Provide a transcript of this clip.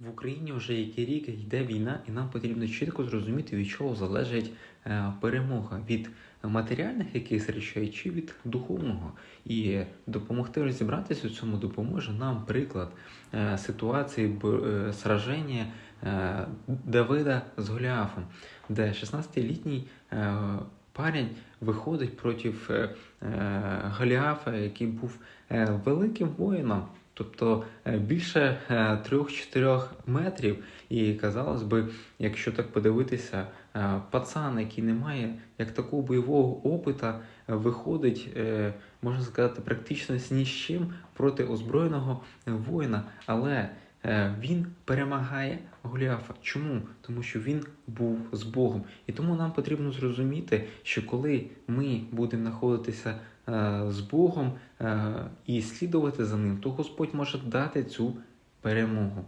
В Україні вже який рік йде війна, і нам потрібно чітко зрозуміти, від чого залежить е, перемога від матеріальних якихось речей чи від духовного. І допомогти розібратися у цьому допоможе нам приклад е, ситуації е, сраження Давида з Голіафом, де 16-літній е, парень виходить проти Голіафа, який був великим воїном. Тобто е, більше е, 3-4 метрів, і казалось би, якщо так подивитися, е, пацан, який не має як такого бойового опита, е, виходить, е, можна сказати, практично з ні з чим проти озброєного е, воїна, але е, він перемагає Голіафа. Чому? Тому що він був з Богом. І тому нам потрібно зрозуміти, що коли ми будемо знаходитися е, з Богом е, і слідувати за ним, то Господь може дати цю перемогу.